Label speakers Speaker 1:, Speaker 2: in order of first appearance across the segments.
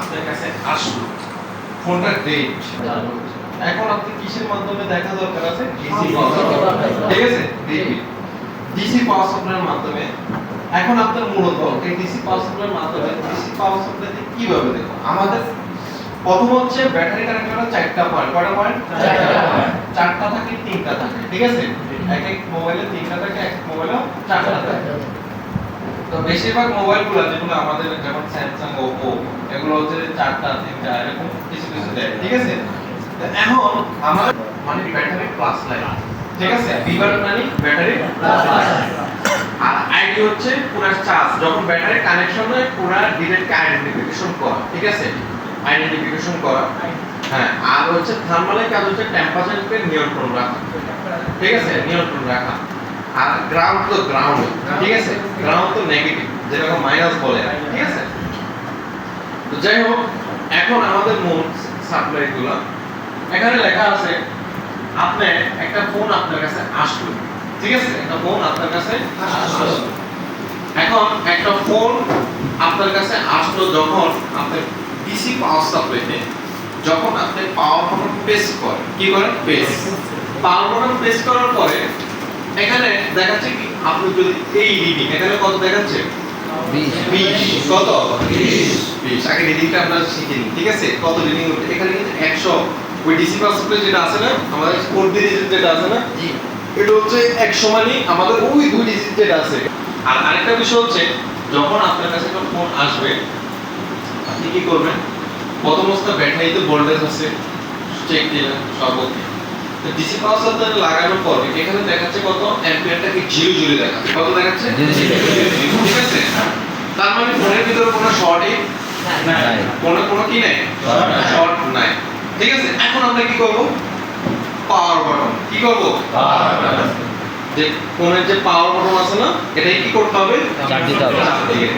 Speaker 1: আপনার কাছে আসলো। ফোনটা ডেট এখন আপনি কিসের মাধ্যমে দেখা দরকার আছে? ডিসি ঠিক আছে? ডিসি পাওয়ার সাপ্লাইয়ের মাধ্যমে। এখন আপনার মূলত এই ডিসি পাওয়ার সাপ্লাইয়ের মাধ্যমে ডিসি পাওয়ার সাপ্লাইতে কীভাবে দেখো আমাদের প্রথম হচ্ছে ব্যাটারি কানেক্টরটা চারটা পয়েন্ট কয়টা পয়েন্ট চারটা থাকে তিনটা থাকে। ঠিক আছে? এক এক মোবাইলে তিনটা থাকে এক এক মোবাইলে চারটা থাকে। তো বেশিরভাগ মোবাইলগুলো যেগুলো আমাদের যেমন স্যামসাং ওপো এগুলো হচ্ছে চারটা, তিনটা, এরকম কিছু কিছু দেয়, ঠিক আছে? এখন আমার মানে ব্যাটারি প্লাস লাইন ঠিক আছে? বিবার মানে ব্যাটারি প্লাস লাইন আর আইডি হচ্ছে পুরা চার্জ যখন ব্যাটারি কানেকশন হয়, পুরা ডিরেক্টকে আইডেন্টিফিকেশন করা, ঠিক আছে? আইডেন্টিফিকেশন করা। হ্যাঁ আর হচ্ছে থার্মালের কাজ হচ্ছে টেম্পারেচারকে নিয়ন্ত্রণ রাখা, ঠিক আছে? নিয়ন্ত্রণ রাখা। আর গ্রাউন্ড তো গ্রাউন্ড ঠিক আছে? গ্রাউন্ড তো নেগেটিভ যেরকম মাইনাস বলে ঠিক আছে? তো যাই হোক, এখন আমাদের মূল সাপ্লাই গুলো। এখানে লেখা আছে, আপনি একটা ফোন আপনার কাছে আসলো, ঠিক আছে? একটা ফোন আপনার কাছে আসলো। এখন একটা ফোন আপনার কাছে আসলো যখন আপনি ডিসি পাওয়ার সাপ্লাইতে যখন আপনি পাওয়ার বাটন প্রেস করেন, কি করেন? প্রেস পাওয়ার বাটন প্রেস করার পরে এখানে দেখাচ্ছে কি? আপনি যদি এই রিডিং এখানে কত দেখাচ্ছে? 20 কত? 20 আগে রিডিংটা আমরা শিখে নিন ঠিক আছে? কত রিডিং এখানে কিন্তু 100 ওই ডিসি সাপ্লাই যেটা আছে না আমাদের কোড ডিজিট যেটা আছে না এটা হচ্ছে এক সমানই আমাদের ওই দুই ডিজিট যেটা আছে। আর আরেকটা বিষয় হচ্ছে যখন আপনার কাছে একটা ফোন আসবে আপনি কি করবেন? প্রথম অবস্থা ব্যাটারিতে ভোল্টেজ আছে চেক দিলেন ওকে তো ডিসি পাওয়ার সাপ্লাই লাগানোর পর এখানে দেখাচ্ছে কত অ্যাম্পিয়ারটাকে জিরো জিরো দেখাচ্ছে। কত দেখাচ্ছে। ঠিক আছে? তার মানে ফোনের ভিতরে কোনো শর্টই
Speaker 2: নাই।
Speaker 1: কোনো কোনো কি নাই? শর্ট নাই। ঠিক আছে এখন আমরা কি করব? পাওয়ার বাটন কি করব? যে ফোনের যে পাওয়ার বাটন আছে না এটাই কি করতে হবে?
Speaker 2: চাপ দিতে হবে।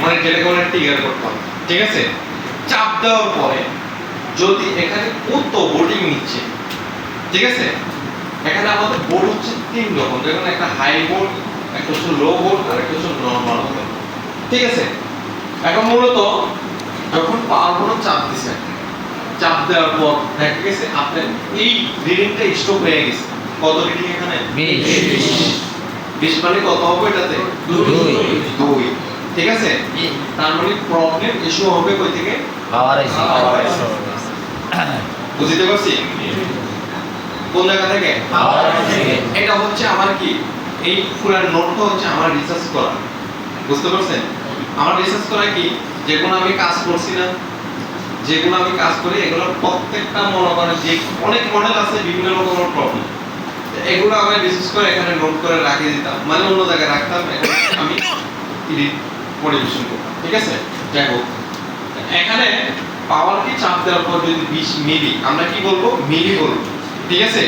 Speaker 1: মানে যেটাকে বলে ট্রিগার করতে হবে। ঠিক আছে? চাপ দেওয়ার পরে যদি এখানে কত বোর্ডিং নিচ্ছে ঠিক আছে? এখানে আমাদের বোর্ড হচ্ছে তিন রকম। যেখানে একটা হাই বোর্ড একটা হচ্ছে লো বোর্ড আর একটা হচ্ছে নর্মাল বোর্ড ঠিক আছে? এখন মূলত যখন পাওয়ার বাটন চাপ দিছেন চাপ দেওয়ার পর দেখা গেছে আপনার এই রিডিংটা স্টপ হয়ে গেছে। কত রিডিং এখানে?
Speaker 2: বিশ।
Speaker 1: মানে কত হবে এটাতে?
Speaker 2: দুই।
Speaker 1: ঠিক আছে? তার মানে প্রবলেম ইস্যু হবে কই থেকে?
Speaker 2: পাওয়ার আইসি।
Speaker 1: বুঝতে পারছি? কোন জায়গা থেকে। এটা হচ্ছে আমার কি? এই পুরো নোটটা হচ্ছে আমার রিসার্চ করা। বুঝতে পারছেন? আমার রিসার্চ করা কি? যেগুলো আমি কাজ করছি না যেগুলো আমি কাজ করি এগুলো প্রত্যেকটা মনে করেন যে অনেক মডেল আছে বিভিন্ন রকমের প্রবলেম এগুলো আমি রিসার্চ করে এখানে নোট করে রাখিয়ে দিতাম। মানে অন্য জায়গায় রাখতাম আমি পরিবেশন করতাম। ঠিক আছে? যাই হোক। এখানে পাওয়ার কি? চাপ দেওয়ার পর যদি 20 মিলি আমরা কি বলব? মিলি বলব। ঠিক আছে?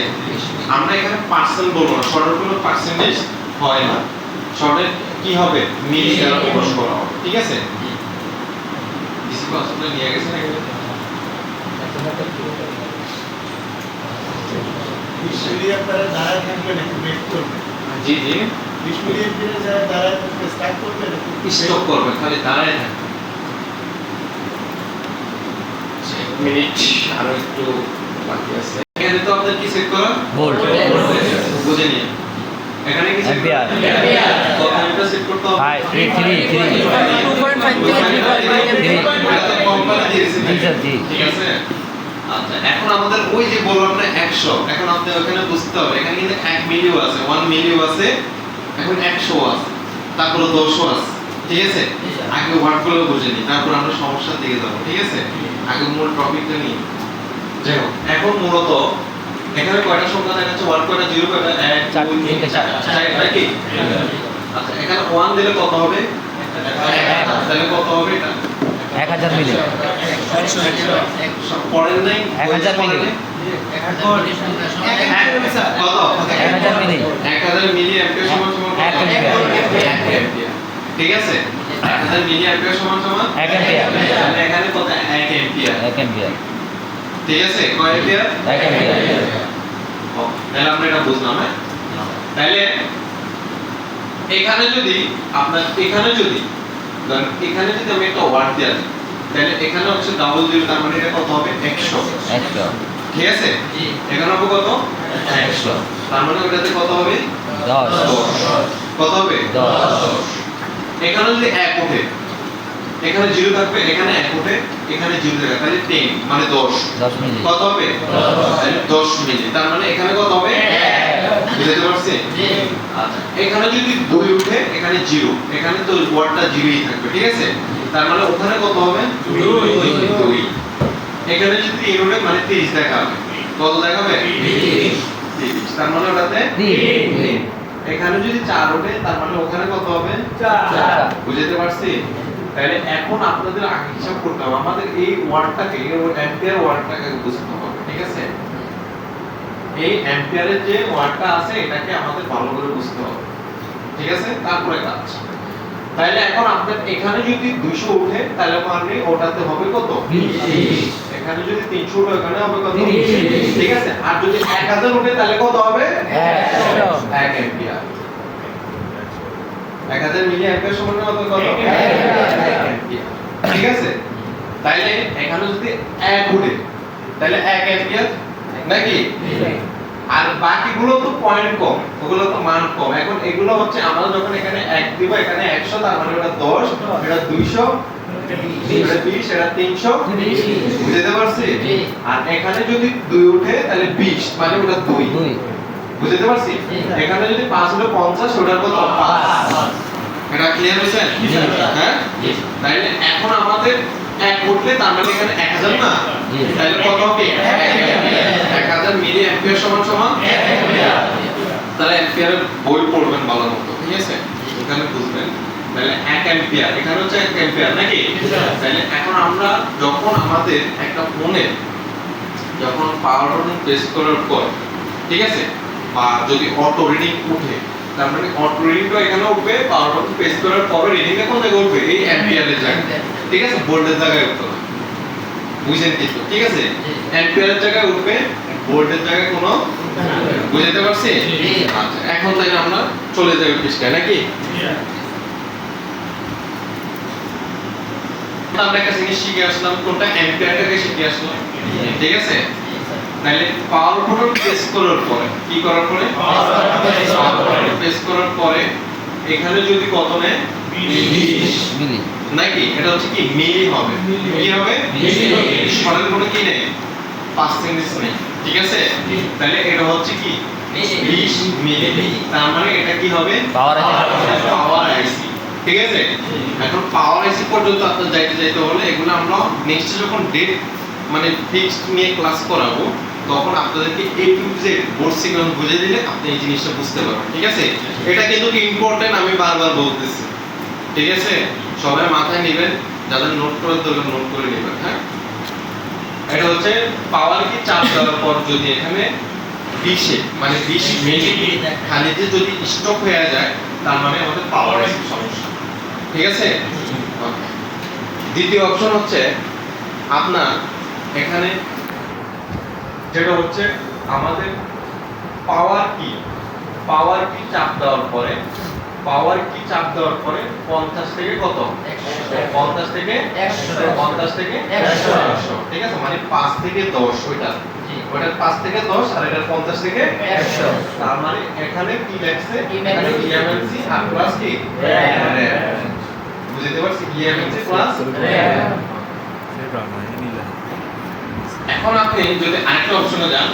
Speaker 1: আমরা এখানে পার্সেন্ট বলব না শর্টের কোনো পার্সেন্টেজ হয় না। শর্টের কি হবে? মিলি দ্বারা প্রকাশ করা হবে ঠিক আছে? ডিসি নিয়ে গেছেন এখানে
Speaker 3: করবে।
Speaker 1: জি জি।
Speaker 3: বিশ মিলিয়ন যারা দাঁড়ায় করবে নাকি?
Speaker 1: স্টপ করবে খালি দাঁড়ায় থাকবে। এক মিনিট আরও একটু বাকি আছে। এখানে তো আপনার কি সেট করা?
Speaker 2: ভোল্ট
Speaker 1: বুঝে এখানে কি কত করতে হবে।
Speaker 2: জি স্যার জি
Speaker 1: ঠিক আছে? আচ্ছা এখন আমাদের ওই যে বললাম না 100 এখন আপনি ওখানে বুঝতে হবে। এখানে কিন্তু 1 মিলিও আছে 1 মিলিও আছে এখন 100 আছে তারপরে 10 আছে। ঠিক আছে? আগে ওয়ার্ডগুলো বুঝে নিই তারপর আমরা সমস্যার দিকে যাব। ঠিক আছে? আগে মূল টপিকটা নিই। যাই হোক এখন মূলত এখানে কয়টা সংখ্যা দেখাচ্ছে ওয়ার্ড কয়টা জিরো কয়টা এক
Speaker 2: চার,
Speaker 1: দুই, তিন
Speaker 2: তিনটে, চার।
Speaker 1: চারটা কি আচ্ছা এখানে 1 দিলে কত হবে?
Speaker 2: এক।
Speaker 1: তাহলে কত হবে এটা?
Speaker 2: এক হাজার মিলি।
Speaker 1: পরের নাই?
Speaker 2: এক হাজার মিলি।
Speaker 1: ঠিক আছে? এক হাজার মিলি অ্যাম্পিয়ার সমান সমান?
Speaker 2: এক অ্যাম্পিয়ার।
Speaker 1: এখানে কত? এক অ্যাম্পিয়ার।
Speaker 2: এক অ্যাম্পিয়ার।
Speaker 1: ঠিক আছে? কয় অ্যাম্পিয়ার
Speaker 2: এক অ্যাম্পিয়ার
Speaker 1: ও, তাহলে আমরা এটা বুঝলাম হ্যাঁ? তাহলে এখানে যদি আপনার এখানে যদি এখানে যদি আমি একটা দেওয়া দিই তাহলে এখানে হচ্ছে ডাবল জিরো তার মানে এটা কত হবে? একশো।
Speaker 2: একশো।
Speaker 1: ঠিক আছে? এখানে হবে কত? একশো। তার মানে ওটাতে কত হবে?
Speaker 2: দশ।
Speaker 1: দশ। কত হবে?
Speaker 2: দশ।
Speaker 1: এখানে যদি এক ওঠে এখানে জিরো থাকবে এখানে এক ওঠে এখানে জিরো থাকবে তাহলে টেন মানে দশ।
Speaker 2: দশ মিনিট।
Speaker 1: কত হবে? তাহলে দশ মিনিট। তার মানে এখানে কত হবে? 1 বুঝতে পারছি? আচ্ছা এখানে যদি দুই উঠে এখানে জিরো। এখানে তো ওয়ার্ডটা জিরোই থাকবে ঠিক আছে? তার মানে ওখানে কত হবে?
Speaker 3: দুই।
Speaker 1: দুই এখানে যদি তিন উঠে মানে তিরিশ দেখাবে। কত দেখাবে? তিরিশ। তার মানে ওটাতে
Speaker 2: তিন।
Speaker 1: এখানে যদি চার ওঠে তার মানে ওখানে কত হবে?
Speaker 2: চার।
Speaker 1: বুঝতে পারছি? তাহলে এখন আপনাদের আগে হিসাব করতে হবে। আমাদের এই ওয়ার্ডটাকে অ্যাম্পিয়ার ওয়ার্ডটাকে বুঝতে হবে ঠিক আছে? এই অ্যাম্পিয়ারের যে ওয়ার্ডটা আছে এটাকে আমাদের ভালো করে বুঝতে হবে ঠিক আছে? তারপরে কাজ। তাহলে এখন আপনার এখানে যদি 200 উঠে তাহলে মানে ওটাতে হবে কত?
Speaker 2: বিশ।
Speaker 1: এখানে যদি 300 উঠে এখানে হবে কত?
Speaker 2: তিরিশ।
Speaker 1: ঠিক আছে? আর যদি 1000 উঠে তাহলে কত হবে?
Speaker 2: একশো।
Speaker 1: 1 অ্যাম্পিয়ার। 1000 মিলি অ্যাম্পিয়ার সমান কত কত। ঠিক আছে? তাইলে এখানে যদি 1 উঠে তাহলে 1 অ্যাম্পিয়ার নাকি? আর বাকিগুলো তো পয়েন্ট কম ওগুলো তো মান কম। এখন এগুলো হচ্ছে আমরা যখন এখানে 1 দিব এখানে 100 তার মানে ওটা 10 এটা 200 এটা 20 এটা 300 বুঝতে পারছি?
Speaker 2: জি।
Speaker 1: আর এখানে যদি 2 উঠে তাহলে 20 মানে ওটা 2
Speaker 2: দুই।
Speaker 1: বুঝতে পারছি? এখানে যদি 5 হলে 50 ওটার কত? 5 এটা ক্লিয়ার হয়েছে? হ্যাঁ। তাইলে এখন আমাদের এক উঠলে তার মানে এখানে 1000 না? তাহলে কত হবে? 1000 মিলি অ্যাম্পিয়ার সমান সমান? তাহলে অ্যাম্পিয়ারের বই পড়বেন ভালো মতো ঠিক আছে? এখানে বুঝবেন। তাহলে 1 অ্যাম্পিয়ার এখানে হচ্ছে 1 অ্যাম্পিয়ার নাকি? তাহলে এখন আমরা যখন আমাদের একটা ফোনে যখন পাওয়ার বাটন প্রেস করার পর ঠিক আছে? বা যদি অটো রিডিং উঠে তার মানে অটো রিডিংটা এখানে উঠবে পাওয়ার বাটন প্রেস করার পরে রিডিংটা কোন জায়গায় উঠবে এই অ্যাম্পিয়ারের জায়গায়। ঠিক আছে? ভোল্টের জায়গায় উঠবে বুঝেন কিন্তু ঠিক আছে? অ্যাম্পিয়ারের জায়গায় উঠবে ভোল্টের জায়গায় কোনো বুঝতে পারছি? আচ্ছা এখন তাহলে আমরা চলে যাই পৃষ্ঠায় নাকি? আমরা একটা জিনিস শিখে আসলাম কোনটা? অ্যাম্পিয়ারটাকে শিখে আসলাম। ঠিক আছে? তাহলে পাওয়ার বাটন প্রেস করার পরে কি করার পরে? প্রেস করার পরে এখানে যদি কত নেয়।
Speaker 2: মিলি।
Speaker 1: নাকি? এটা হচ্ছে কি? মিলি হবে। কি হবে?
Speaker 2: মিলি।
Speaker 1: সরের কোনো কি নেই? পার্সেন্টেজ নেই ঠিক আছে? তাহলে এটা হচ্ছে কি? 20 মিলি। তার মানে এটা কি হবে?
Speaker 2: IC।
Speaker 1: পাওয়ার আইসি ঠিক আছে? এখন পাওয়ার আইসি পর্যন্ত আপনার যাইতে যাইতে হলে এগুলো আমরা নেক্সট যখন ডেট মানে ফিক্সড নিয়ে ক্লাস করাবো তখন আপনাদেরকে A to Z board signal বুঝে দিলে আপনি এই জিনিসটা বুঝতে পারবেন ঠিক আছে? এটা কিন্তু ইম্পর্টেন্ট আমি বারবার বলতেছি ঠিক আছে? সবাই মাথায় নেবেন যাদের নোট করার দরকার নোট করে নেবেন হ্যাঁ? এটা হচ্ছে পাওয়ার কি চাপ দেওয়ার পর যদি এখানে বিশে মানে বিশ মিনিট খালিতে যদি স্টক হয়ে যায় তার মানে আমাদের পাওয়ার সমস্যা ঠিক আছে? দ্বিতীয় অপশন হচ্ছে আপনার এখানে যেটা হচ্ছে আমাদের পাওয়ার কি? পাওয়ার কি চাপ দেওয়ার পরে? পাওয়ার কি চাপ দেওয়ার পরে পঞ্চাশ থেকে কত? পঞ্চাশ থেকে পঞ্চাশ থেকে
Speaker 2: একশো।
Speaker 1: একশো। ঠিক আছে? মানে পাঁচ থেকে দশ ওইটা। ওটার পাঁচ থেকে দশ আর এটার পঞ্চাশ থেকে
Speaker 2: একশো।
Speaker 1: তার মানে এখানে কি লাগছে এখানে ইএমএলসি আর প্লাস কি। বুঝতে পারছি? EMLC plus. এখন আপনি যদি আরেকটা অপশনে যান।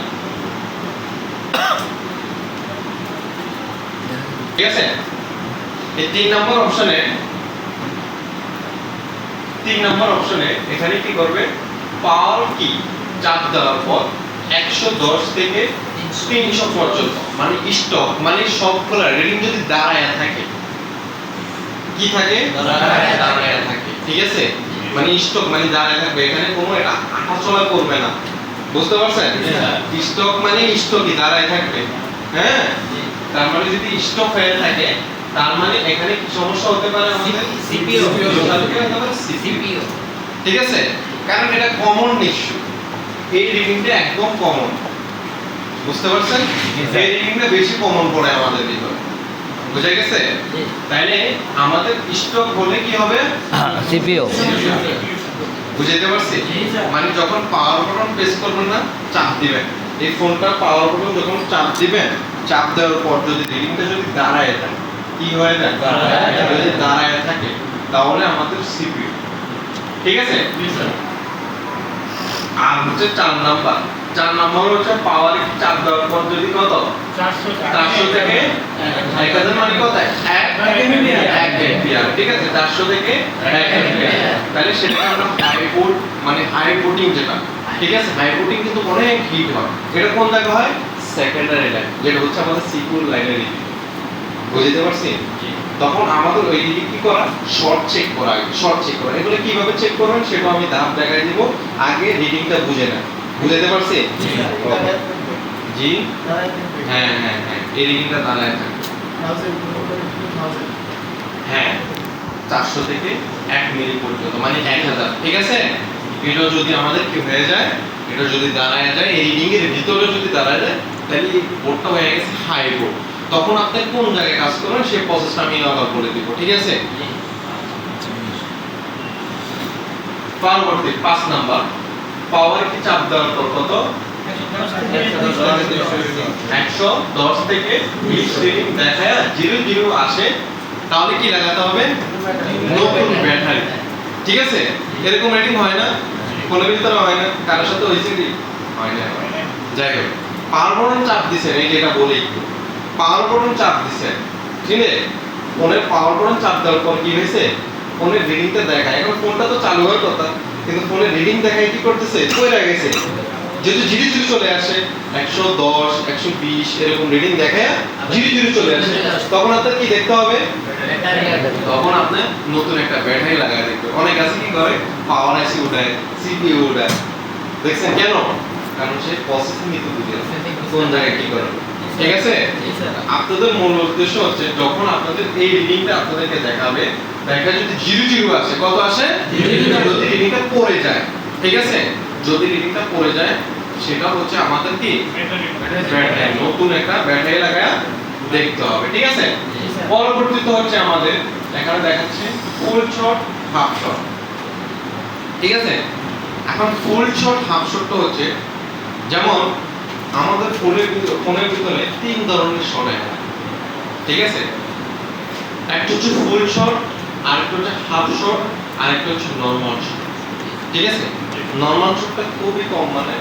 Speaker 1: ঠিক আছে? এই তিন নম্বর অপশনে তিন নম্বর অপশনে এখানে কি করবে? পাওয়ার কি? চাপ দেওয়ার পর একশো দশ থেকে তিনশো পর্যন্ত মানে স্টক মানে সবগুলা রিডিং যদি দাঁড়ায় থাকে কি থাকে?
Speaker 2: দাঁড়ায়
Speaker 1: দাঁড়ায় থাকে ঠিক আছে? মানে স্টক মানে দাঁড়ায় থাকবে এখানে কোনো এটা আটাচলা করবে না। বুঝতে পারছেন? স্টক মানে স্টকই দাঁড়ায় থাকবে। হ্যাঁ? তার মানে যদি স্টক হয়ে থাকে তার মানে এখানে কি সমস্যা হতে পারে আমাদের?
Speaker 2: CPU
Speaker 1: CPU ঠিক আছে? কারণ এটা কমন ইস্যু এই রিডিংটা একদম কমন বুঝতে পারছেন? এই রিডিংটা বেশি কমন পড়ে আমাদের ভিতরে। বুঝা গেছে? তাইলে আমাদের স্টক হলে কি হবে?
Speaker 2: সিপিও।
Speaker 1: বুঝতে পারছি? মানে যখন পাওয়ার বাটন প্রেস করবেন না চাপ দিবেন। এই ফোনটা পাওয়ার বাটন যখন চাপ দিবেন চাপ দেওয়ার পর যদি রিডিংটা যদি দাঁড়ায় থাকে কি হয়ে যায়?
Speaker 2: দাঁড়ায়
Speaker 1: যদি দাঁড়ায় থাকে তাহলে আমাদের সিপিইউ ঠিক আছে? আর হচ্ছে চার নাম্বার চার নাম্বার হচ্ছে পাওয়ার চাপ দেওয়ার পর যদি কত? চারশো থেকে এক হাজার মানে কত এক অ্যাম্পিয়ার ঠিক আছে? চারশো থেকে এক অ্যাম্পিয়ার তাহলে সেটাকে আমরা মানে যেটা ঠিক আছে? কিন্তু অনেক হিট হয়। এটা কোন জায়গা হয়? সেকেন্ডারি লাইন যেটা হচ্ছে আমাদের সিকিউর লাইনের বুঝতে পারছি? তখন আমাদের ওই দিকে কি করা? শর্ট চেক করা শর্ট চেক করা। এগুলো কীভাবে চেক করবেন সেটা আমি ধাপ দেখাই দিব। আগে রিডিংটা বুঝে নেন। বুঝতে পারছি? জি। হ্যাঁ হ্যাঁ হ্যাঁ। এই রিডিংটা দাঁড়ায় থাকে হ্যাঁ চারশো থেকে এক মিলি পর্যন্ত মানে এক হাজার। ঠিক আছে? এটা যদি আমাদের কি হয়ে যায় এটা যদি দাঁড়ায় যায় এই রিডিং এর ভিতরে যদি দাঁড়ায় যায় তাহলে বোর্ডটা হয়ে গেছে হাই বোর্ড তখন আপনি কোন জায়গায় কাজ করবেন সেই প্রসেসটা আমি আবার বলে দিব ঠিক আছে? পরবর্তী পাঁচ নাম্বার। পাওয়ার কি চাপ দেওয়ার পর কত? একশো দশ থেকে বিশ রিডিং দেখায় জিরো জিরো আসে, তাহলে কি লাগাতে হবে? নতুন ব্যাটারি। ঠিক আছে? এরকম রেটিং হয় না, কোনো ভিতরে হয় না, কারোর সাথে হয়েছে কি? হয় না। যাই হোক বটন চাপ দিছেন এই যেটা বলি একটু। বটন চাপ দিছেন ঠিক আছে? ফোনের পাওয়ার বটন চাপ দেওয়ার পর কি হয়েছে? ফোনের রিডিংটা দেখায় এখন ফোনটা তো চালু হওয়ার কথা। কিন্তু ফোনের রিডিং দেখায় কি করতেছে? কইরা গেছে। যেহেতু জিরো জিরো চলে আসে একশো দশ একশো বিশ এরকম রিডিং দেখায় জিরো জিরো চলে আসে। তখন আপনার কি দেখতে হবে? তখন আপনার নতুন একটা ব্যাটারি লাগায় দেখবে। অনেক আছে কি করে? পাওয়ার আইসি উঠায় সিপিইউ উঠায়। দেখছেন কেন? কারণ সে প্রসেসিং নিতে বুঝে আছে কোন জায়গায় কি করে? ঠিক আছে? আপনাদের মূল উদ্দেশ্য হচ্ছে যখন আপনাদের এই রিডিংটা আপনাদেরকে দেখাবে দেখা যদি জিরো জিরো আসে কত আসে। যদি রিডিংটা পড়ে যায় ঠিক আছে? যদি রিডিংটা পড়ে যায় সেটা হচ্ছে আমাদের কি? ব্যাটারি নতুন একটা ব্যাটারি লাগায় দেখতে হবে ঠিক আছে? পরবর্তীতে হচ্ছে আমাদের এখানে দেখাচ্ছে ফুল শট হাফ শট ঠিক আছে? এখন ফুল শট হাফ শটটা হচ্ছে যেমন আমাদের ফোনের ভিতরে ফোনের ভিতরে তিন ধরনের শট হয়। ঠিক আছে? একটা হচ্ছে ফুল শট আরেকটা হচ্ছে হাফ শট আরেকটা হচ্ছে নরমাল শট ঠিক আছে? নরমাল শটটা খুবই কম মানে।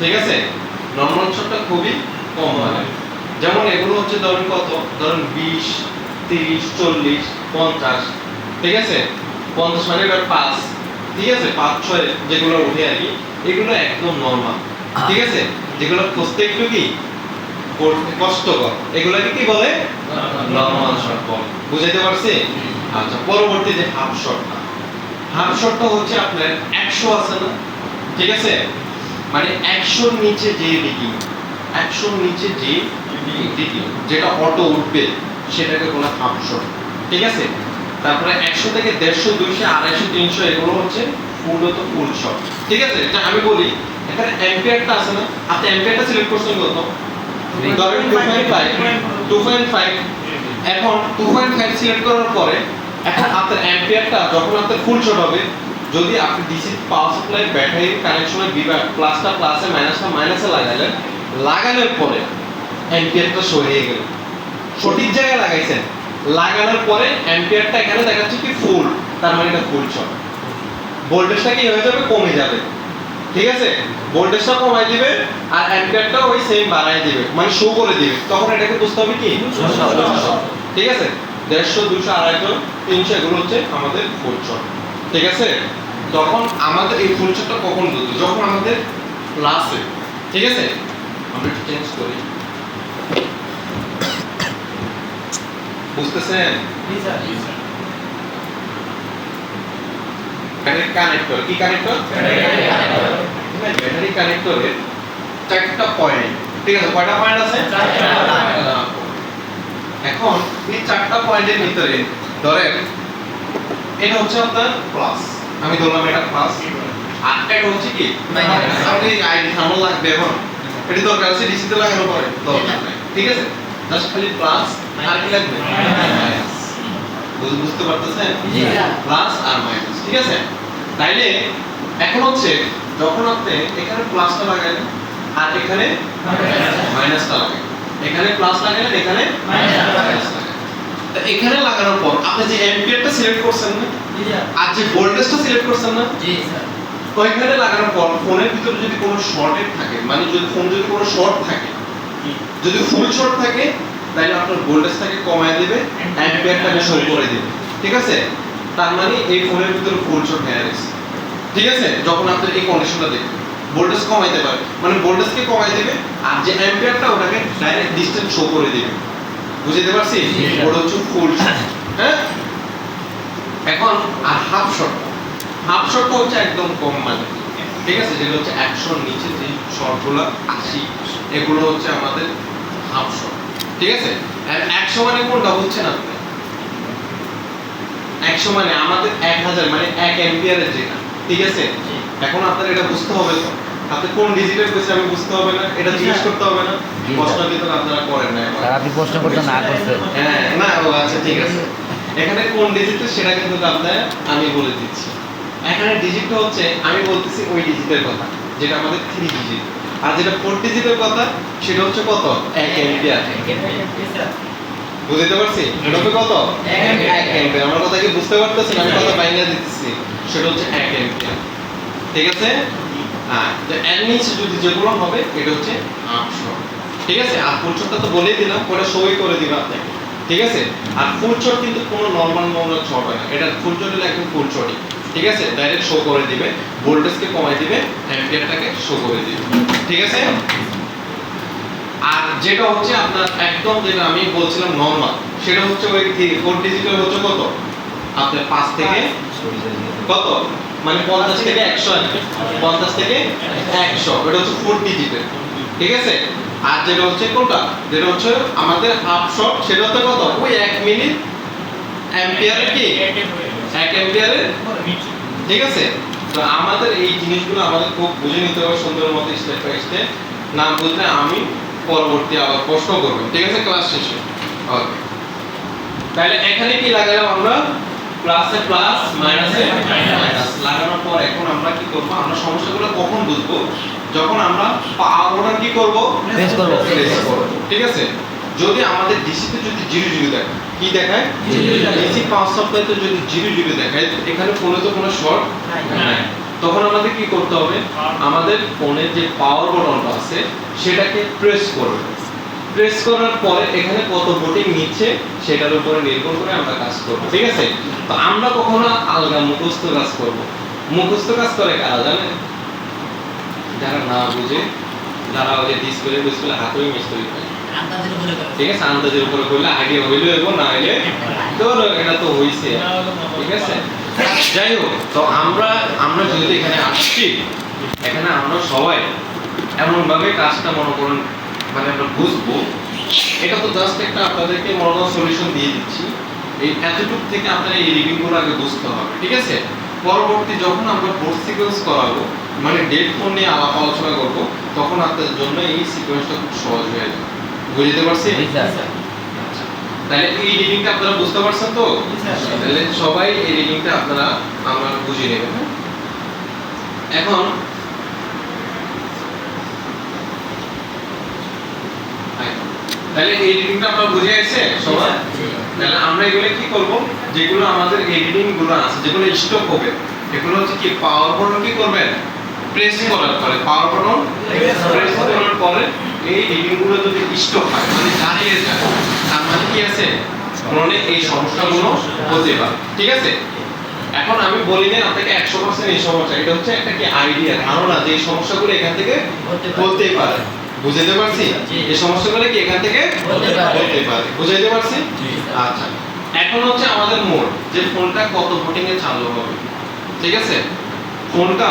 Speaker 1: ঠিক আছে? নরমাল শটটা খুবই কম মানে। যেমন এগুলো হচ্ছে ধরেন কত? ধরেন বিশ তিরিশ চল্লিশ পঞ্চাশ। ঠিক আছে? পঞ্চাশ মানে এবার পাঁচ। ঠিক আছে? পাঁচ ছয় যেগুলো উঠে আর কি এগুলো একদম নর্মাল ঠিক আছে? যেগুলো খুঁজতে একটু কি? কষ্টকর এগুলোকে কি বলে? নর্মাল শট বলে। বুঝাইতে পারছি? আচ্ছা পরবর্তী যে হাফ শটটা হাফ শটটা হচ্ছে আপনার একশো আছে না? ঠিক আছে? মানে একশোর নিচে যে রিডিং একশোর নিচে যে রিডিং যেটা অটো উঠবে সেটাকে বলা হাফ শট ঠিক আছে? তারপরে একশো থেকে দেড়শো দুইশো আড়াইশো তিনশো এগুলো হচ্ছে মূলত ফুল শট। ঠিক আছে? এটা আমি বলি এখানে অ্যাম্পিয়ারটা আছে না? আপনি অ্যাম্পিয়ারটা সিলেক্ট করছেন কত? ধরেন two point five two point five এখন টু পয়েন্ট ফাইভ সিলেক্ট করার পরে এখন আপনার অ্যাম্পিয়ারটা যখন আপনার ফুল শট হবে যদি আপনি ডিসি পাওয়ার সাপ্লাই ব্যাটারি কানেকশনের বিভাগ প্লাসটা প্লাসে মাইনাসটা মাইনাসে লাগাইলেন লাগানোর পরে অ্যাম্পিয়ারটা সরিয়ে গেল। সঠিক জায়গায় লাগাইছেন। লাগানোর পরে অ্যাম্পিয়ারটা এখানে দেখাচ্ছে কি ফুল তার মানে এটা ফুল শট ভোল্টেজটা কি হয়ে যাবে? কমে যাবে। ঠিক আছে? ভোল্টেজটা কমাই দিবে আর অ্যাম্পিয়ারটা ওই সেম বাড়াই দিবে মানে শো করে দিবে। তখন এটাকে বুঝতে হবে কি? ঠিক আছে? দেড়শো দুশো আড়াইশো তিনশো এগুলো হচ্ছে আমাদের ফুল শট ঠিক আছে? তখন আমাদের এই ফুল শটটা কখন বুঝবে যখন আমাদের প্লাসে ঠিক আছে? আমরা একটু চেঞ্জ করি। বুঝতেছেন? ব্যাটারি কানেক্টর কি কানেক্টর ব্যাটারি কানেক্টরের চারটা পয়েন্ট ঠিক আছে কয়টা পয়েন্ট আছে?
Speaker 2: চারটা।
Speaker 1: এখন এই চারটা পয়েন্টের ভিতরে ধরেন এটা হচ্ছে আপনার প্লাস আমি ধরলাম এটা প্লাস আর এটা হচ্ছে কি?
Speaker 2: Minus।
Speaker 1: আপনি আইডি থার্মাল লাগবে এখন। এটি দরকার আছে ডিসিতে লাগানো পরে দরকার নাই। ঠিক আছে? জাস্ট খালি প্লাস আর কি লাগবে? বুঝতে পারতেছেন?
Speaker 2: জি,
Speaker 1: প্লাস আর মাইনাস ঠিক আছে? তাইলে এখন হচ্ছে যখন আপনি এখানে প্লাসটা লাগালেন আর এখানে মাইনাসটা লাগালেন। এখানে প্লাস লাগালেন এখানে মাইনাস এখানে লাগানোর পর আপনি যে অ্যাম্পিয়ারটা সিলেক্ট করছেন না আর যে ভোল্টেজটা সিলেক্ট করছেন না
Speaker 2: জি স্যার।
Speaker 1: ওইখানে লাগানোর পর ফোনের ভিতরে যদি কোনো শর্টেড থাকে মানে যদি ফোন যদি কোনো শর্ট থাকে যদি ফুল শর্ট থাকে তাহলে আপনার ভোল্টেজটাকে কমায় দিবে অ্যাম্পিয়ারটাকে শো করে দিবে। ঠিক আছে? তার মানে এই ফোনের ভিতরে ফুল শর্ট হয়ে গেছে। ঠিক আছে? যখন আপনার এই কন্ডিশনটা দেখবেন। ভোল্টেজ কমাইতে পারে। মানে ভোল্টেজকে কমাই দিবে আর যে অ্যাম্পিয়ারটা ওটাকে ডাইরেক্ট ডিসটেন্স শো করে দিবে। বুঝতে পারছি। ওটা হচ্ছে ফুল হ্যাঁ? এখন আর হাফ শর্ট হাফ শর্টটা হচ্ছে একদম কম মানে ঠিক আছে? যেটা হচ্ছে একশোর নিচে যে শর্টগুলো আশি এগুলো হচ্ছে আমাদের হাফ শর্ট ঠিক আছে? আর একশো মানে কোনটা? বুঝছেন আপনি একশো মানে আমাদের এক হাজার মানে এক অ্যাম্পিয়ারের যেটা। ঠিক আছে? এখন আপনার এটা বুঝতে হবে তো। আপনি কোন ডিজিটের কইছে আমি বুঝতে হবে না এটা জিজ্ঞেস করতে হবে না। প্রশ্ন। কিন্তু আপনারা করেন না।
Speaker 4: স্যার আপনি প্রশ্ন করতে না করছেন
Speaker 1: হ্যাঁ না ও আচ্ছা ঠিক আছে। এখানে কোন ডিজিট সেটা কিন্তু আপনার আমি বলে দিচ্ছি। এখানে ডিজিটটা হচ্ছে আমি বলতেছি ওই ডিজিটের কথা যেটা আমাদের থ্রি ডিজিট আর যেটা ফোর ডিজিটের কথা সেটা হচ্ছে কত? এক এম্পিয়ার বুঝতে পারছি? এটা হচ্ছে কত।
Speaker 2: এক
Speaker 1: এম্পিয়ার আমার কথা কি বুঝতে পারতেছেন? আমি কথা বাইনা দিতেছি। সেটা হচ্ছে এক এম্পিয়ার ঠিক আছে? হ্যাঁ তো যদি যেগুলো হবে এটা হচ্ছে আটশো ঠিক আছে? আর ফুল তো বলেই দিলাম পরে সই করে দিবা আপনাকে। ঠিক আছে? আর ফুল কিন্তু কোনো নর্মাল নর্মাল শট হয় না। এটা ফুল হলে একদম ফুল ঠিক আছে? ডাইরেক্ট শো করে দিবে ভোল্টেজকে কমাই দিবে অ্যাম্পিয়ারটাকে শো করে দিবে। ঠিক আছে? আর যেটা হচ্ছে আপনার একদম যেটা আমি বলছিলাম নর্মাল সেটা হচ্ছে ওই ফোর ডিজিটাল হচ্ছে কত? আপনার পাঁচ থেকে কত? মানে পঞ্চাশ থেকে একশো। পঞ্চাশ থেকে একশো। এটা হচ্ছে ফোর ডিজিটের ঠিক আছে? আর যেটা হচ্ছে কোনটা? যেটা হচ্ছে আমাদের হাফ শট সেটা হচ্ছে কত? ওই এক মিনিট অ্যাম্পিয়ারের কি? এক অ্যাম্পিয়ারের ঠিক আছে? তো আমাদের এই জিনিসগুলো আমাদের খুব বুঝে নিতে হবে সুন্দর মতো স্টেপ বাই স্টেপ না বুঝলে আমি পরবর্তী আবার প্রশ্ন করব। ঠিক আছে? ক্লাস শেষে। ওকে তাহলে এখানে কি লাগালাম আমরা? প্লাসে প্লাস মাইনাসে মাইনাস লাগানোর পর এখন আমরা কি করব আমরা সমস্যাগুলো কখন বুঝব? যখন আমরা পাওয়ারটা কি করব?
Speaker 4: Press করব।
Speaker 1: Press করব। ঠিক আছে? যদি আমাদের ডিসিতে যদি জিরো জিরো দেখায় কি দেখায়। ডিসি পাঁচ সপ্তাহে তো যদি জিরো জিরো দেখায় এখানে ফোনে তো কোনো শর্ট নাই। তখন আমাদের কি করতে হবে? আমাদের ফোনের যে পাওয়ার বটনটা আছে সেটাকে প্রেস করবে। প্রেস করার পরে এখানে কত ভোটিং নিচ্ছে সেটার উপরে নির্ভর করে আমরা কাজ করব। ঠিক আছে? তো আমরা কখনো আলগা মুখস্থ কাজ করব মুখস্থ কাজ করে কারা জানেন? যারা না বুঝে যারা ওই যে ডিসপ্লে ডিসপ্লে হাতেই মিস্ত্রি পায় ঠিক আছে আন্দাজের উপরে করলে আগে হইল এবং না হইলে তোর এটা তো হইছে। ঠিক আছে? যাই হোক তো আমরা আমরা যেহেতু এখানে আসছি এখানে আমরা সবাই এমন ভাবে কাজটা মনে করুন মানে আমরা বুঝব। এটা তো জাস্ট একটা আপনাদেরকে মনে সলিউশন দিয়ে দিচ্ছি। এই এতটুক থেকে আপনারা এই রিডিংগুলো আগে বুঝতে হবে। ঠিক আছে? পরবর্তী যখন আমরা বোর্ড সিকোয়েন্স করাবো মানে ডেট ফোন নিয়ে আলাপ আলোচনা করব তখন আপনাদের জন্য এই সিকোয়েন্সটা খুব সহজ হয়ে যাবে। বুঝতে পারছি? আচ্ছা। তাহলে এই রিডিংটা আপনারা বুঝতে পারছেন তো? তাহলে সবাই এই রিডিংটা আপনারা আমরা বুঝে নেবেন হ্যাঁ? এখন তাহলে এই রিডিংটা আপনারা বুঝে গেছে সবাই তাহলে আমরা এগুলো কি করব? যেগুলো আমাদের এডিটিংগুলো আছে, যেগুলো স্টক হবে, এগুলো হচ্ছে কি পাওয়ার বটন কি করবেন প্রেস করার পরে পাওয়ার বটন প্রেস করার পরে এই রিডিংগুলো যদি স্টক হয় মানে দাঁড়িয়ে যায়, তার মানে কি আছে? ফোনে এই সমস্যাগুলো হতে পারে। ঠিক আছে? এখন আমি বলি না, আপনাকে একশো পার্সেন্ট এই সমস্যা, এটা হচ্ছে একটা কি আইডিয়া ধারণা যে এই সমস্যাগুলো এখান থেকে বলতেই পারে। বুঝতে পারছি? এই সমস্যাগুলো কি এখান থেকে
Speaker 2: হতে পারে।
Speaker 1: বুঝাইতে পারছি। আচ্ছা। এখন হচ্ছে আমাদের মোড যে ফোনটা কত ভোটিং এ চালু হবে। ঠিক আছে? ফোনটা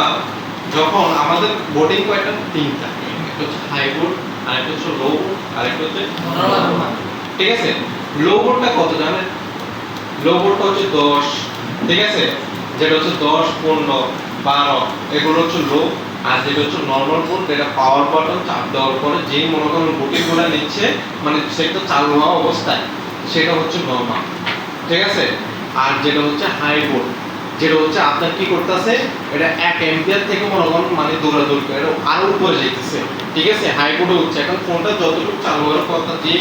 Speaker 1: যখন আমাদের বোটিং কয়টা? তিনটা। একটা হচ্ছে হাই বোর্ড আরেকটা হচ্ছে লো বোর্ড আরেকটা হচ্ছে ঠিক আছে? লো বোর্ডটা কত জানেন? লো বোর্ডটা হচ্ছে দশ। ঠিক আছে? যেটা হচ্ছে দশ পনেরো বারো এগুলো হচ্ছে লো আর যেটা হচ্ছে নর্মাল বোর্ড যেটা পাওয়ার বাটন চাপ দেওয়ার পরে যেই মনে করেন বুটিগুলো নিচ্ছে মানে সেটা চালু হওয়া অবস্থায়, সেটা হচ্ছে নর্মাল ঠিক আছে? আর যেটা হচ্ছে হাই বোর্ড যেটা হচ্ছে আপনার কি করতেছে, এটা এক এম্পিয়ার থেকে মনে করেন মানে দৌড়াদৌড়ি করে আরও উপরে যেতেছে ঠিক আছে? হাই কোডে হচ্ছে, এখন ফোনটা যতটুকু চালু হওয়ার কথা, যে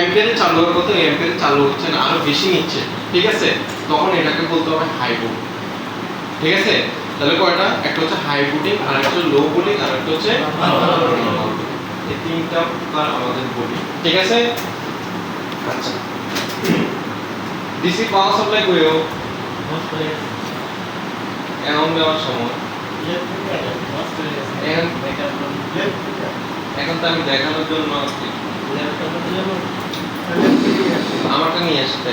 Speaker 1: এম্পিয়ারে চালু হওয়ার কথা, এই এম্পিয়ারে চালু হচ্ছে না, আরও বেশি নিচ্ছে, ঠিক আছে? তখন এটাকে বলতে হবে হাই কোড ঠিক আছে? তাহলে কয়টা? একটা হচ্ছে হাই বুটিং আর একটা হচ্ছে লো বুটিং আর একটা হচ্ছে এই তিনটা প্রকার আমাদের বলি ঠিক আছে? আচ্ছা। ডিসি পাওয়ার সাপ্লাই কইও এখন দেওয়ার সময়। এখন এখন তো আমি দেখানোর জন্য। আমারটা নিয়ে আসতে